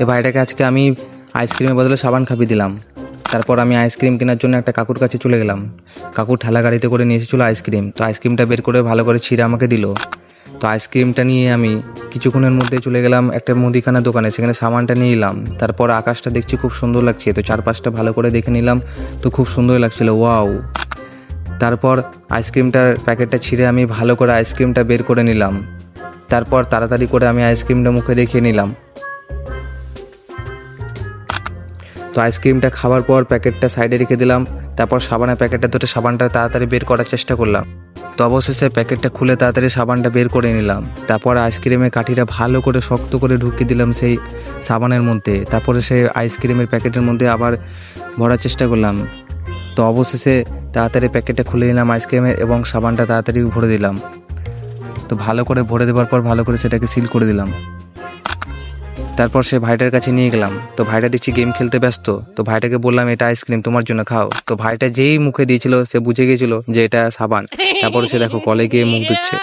এ ভাইটাকে আজকে আমি আইসক্রিমের বদলে সাবান খাপিয়ে দিলাম। তারপর আমি আইসক্রিম কেনার জন্য একটা কাকুর কাছে চলে গেলাম। কাকু ঠেলা গাড়িতে করে নিয়ে এসেছিল আইসক্রিম তো আইসক্রিমটা বের করে ভালো করে ছিঁড়ে আমাকে দিল। তো আইসক্রিমটা নিয়ে আমি কিছুক্ষণের মধ্যে চলে গেলাম একটা মুদিখানা দোকানে। সেখানে সামানটা নিয়ে এলাম। তারপর আকাশটা দেখছি খুব সুন্দর লাগছে। তো চারপাশটা ভালো করে দেখে নিলাম। তো খুব সুন্দর লাগছিল। ওয়াও! তারপর আইসক্রিমটার প্যাকেটটা ছিঁড়ে আমি ভালো করে আইসক্রিমটা বের করে নিলাম। তারপর তাড়াতাড়ি করে আমি আইসক্রিমটা মুখে দেখিয়ে নিলাম। তো আইসক্রিমটা খাওয়ার পর প্যাকেটটা সাইডে রেখে দিলাম, তারপর সাবানের প্যাকেটটা ধরে সাবানটা তাড়াতাড়ি বের করার চেষ্টা করলাম। তো অবশেষে প্যাকেটটা খুলে তাড়াতাড়ি সাবানটা বের করে নিলাম। তারপর আইসক্রিমের কাঠিটা ভালো করে শক্ত করে ঢুকিয়ে দিলাম সেই সাবানের মধ্যে। তারপরে সেই আইসক্রিমের প্যাকেটের মধ্যে আবার ভরার চেষ্টা করলাম। তো অবশেষে তাড়াতাড়ি প্যাকেটটা খুলে নিলাম আইসক্রিমের এবং সাবানটা তাড়াতাড়ি ভরে দিলাম। তো ভালো করে ভরে দেওয়ার পর ভালো করে সেটাকে সিল করে দিলাম। তারপর সে ভাইটার কাছে নিয়ে গেলাম। তো ভাইটা দেখছি গেম খেলতে ব্যস্ত। তো ভাইটাকে বললাম, এটা আইসক্রিম তোমার জন্য খাও। তো ভাইটা যেই মুখে দিয়েছিল, সে বুঝে গেছিল যে এটা সাবান। তারপর সে দেখো কলে গিয়ে মুখ ধুচ্ছে।